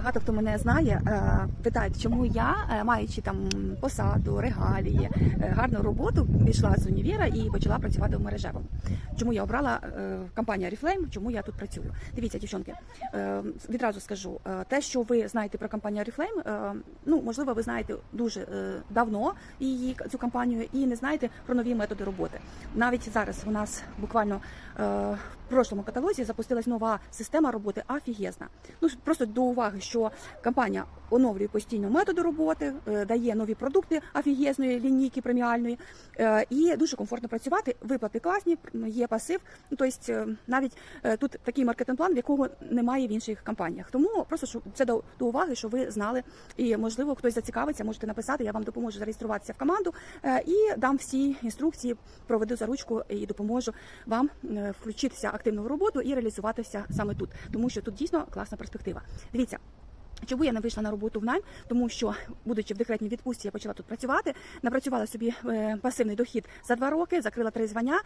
Багато хто мене знає, е, питають, чому я, е, маючи там посаду, регалії, е, гарну роботу, пішла з універа і почала працювати в мережевому. Чому я обрала компанію Oriflame, чому я тут працюю? Дивіться, дівчонки, відразу скажу, те, що ви знаєте про компанію Oriflame, ну можливо, ви знаєте дуже давно її цю компанію і не знаєте про нові методи роботи. Навіть зараз у нас буквально в прошлому каталозі запустилась нова система роботи офігезна. Ну просто до уваги, що компанія оновлює постійно методи роботи, е, дає нові продукти офігезної лінійки преміальної, е, і дуже комфортно працювати. Виплати класні, є пасив. Тобто навіть тут такий маркетинг-план, якого немає в інших компаніях. Тому просто що це до, уваги, що ви знали, і можливо хтось зацікавиться, можете написати. Я вам допоможу зареєструватися в команду і дам всі інструкції, проведу за ручку і допоможу вам включитися активно в роботу і реалізуватися саме тут, тому що тут дійсно класна перспектива. Дивіться. Чому я не вийшла на роботу в найм? Тому що, будучи в декретній відпустці, я почала тут працювати, напрацювала собі е, пасивний дохід за два роки, закрила три звання.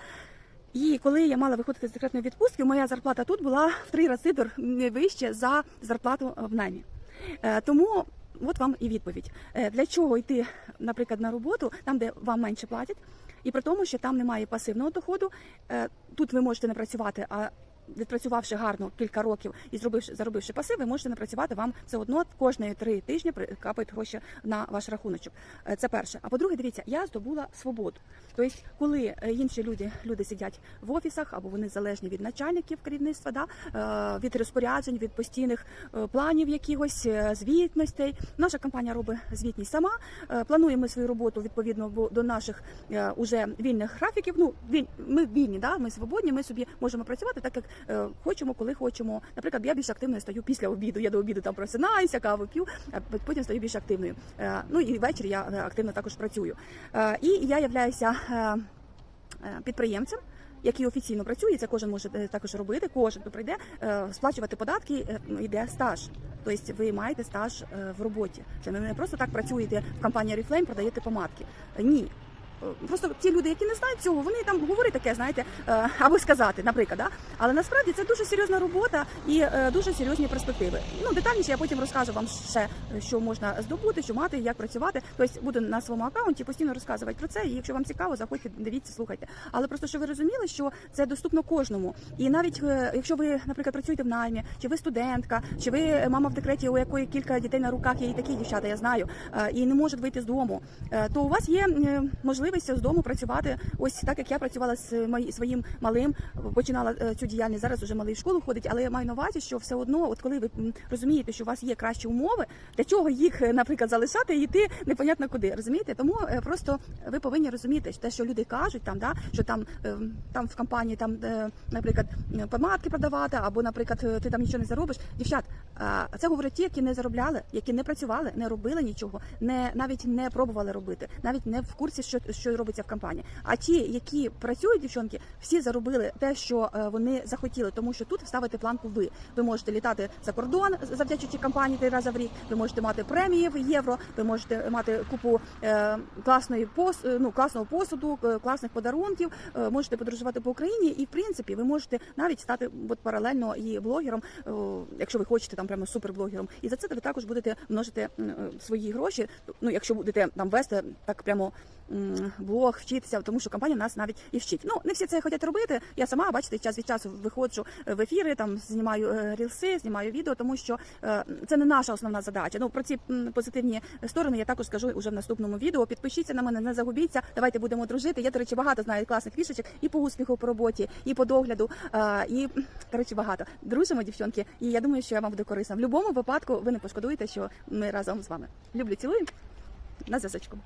І коли я мала виходити з декретної відпустки, моя зарплата тут була в три рази вище за зарплату в наймі. Е, Тому от вам і відповідь. Е, Для чого йти, наприклад, на роботу, там, де вам менше платять, і при тому, що там немає пасивного доходу. Е, Тут ви можете не працювати, а відпрацювавши гарно кілька років і зробивши заробивши пасив, ви можете не працювати. Вам все одно кожної три тижні капають гроші на ваш рахуночок. Е, Це перше. А по-друге, дивіться, я здобула свободу. Тобто, коли е, інші люди, люди сидять в офісах або вони залежні від начальників керівництва, да, е, від розпоряджень, від постійних планів якихось звітностей. Наша компанія робить звітність сама. Плануємо свою роботу відповідно до наших уже вільних графіків. Ну ми вільні, да, ми свободні. Ми собі можемо працювати так, як хочемо, коли хочемо. Наприклад, я більш активною стаю після обіду. Я до обіду там просинаюся, каву п'ю, а потім стаю більш активною. Е, Ну і ввечері я е, активно також працюю. Е, І я являюся е, е, підприємцем. Який офіційно працює, це кожен може е, також робити. Кожен хто прийде е, сплачувати податки, е, ну, йде стаж. Тобто ви маєте стаж е, в роботі. Це не просто так працюєте в компанії Oriflame, продаєте помадки. Е, Ні. Просто ті люди, які не знають цього, вони там говорять таке, знаєте, е, або сказати, наприклад, да? але насправді це дуже серйозна робота і е, дуже серйозні перспективи. Ну детальніше я потім розкажу вам ще, що можна здобути, що мати, як працювати. Тобто буду на своєму аккаунті постійно розказувати про це. І якщо вам цікаво, заходьте, дивіться, слухайте. Але просто щоб ви розуміли, що це доступно кожному. І навіть е, якщо ви, наприклад, працюєте в наймі, чи ви студентка, чи ви мама в декреті, у якої кілька дітей на руках, є і такі дівчата, я знаю, і не можуть вийти з дому, то у вас є е, можливість з дому працювати. Ось так як я працювала з своїм малим, починала е, цю діяльність. Зараз уже малий в школу ходить, але я маю на увазі, що все одно, от коли ви розумієте, що у вас є кращі умови, для чого їх, е, наприклад, залишати і йти непонятно куди. Розумієте? Тому е, просто ви повинні розуміти те, що люди кажуть, там да що там там в компанії там, наприклад, помадки продавати, або, наприклад, ти там нічого не заробиш. Дівчат, це говорять ті, які не заробляли, які не працювали, не робили нічого, не навіть не пробували робити, навіть не в курсі, що, що робиться в компанії. А ті, які працюють, дівчонки, всі заробили те, що е, вони захотіли, тому що тут ставите планку ви. Ви можете літати за кордон, завдячуючи компанії три рази в рік. Ви можете мати премії в євро, ви можете мати купу е, класної пос, е, ну, класного посуду, класних подарунків. можете подорожувати по Україні, і в принципі ви можете навіть стати от паралельно і блогером, якщо ви хочете там прямо суперблогером. І за це ви також будете множити свої гроші. Ну, якщо будете там вести так прямо блог, вчитися, тому що компанія нас навіть і вчить. Ну не всі це хочуть робити. Я сама бачите, час від часу виходжу в ефіри, там знімаю е, рілси, знімаю відео, тому що е, це не наша основна задача. Ну про ці позитивні сторони я також скажу уже в наступному відео. Підпишіться на мене, не загубіться. Давайте будемо дружити. Я до речі, багато знаю класних фішечок і по успіху по роботі, і по догляду, е, і коротше багато. Дружимо, дівчонки, і я думаю, що я вам буду корисна. В будь-якому випадку ви не пошкодуєте, що ми разом з вами. Люблю, цілую на зв'язочку.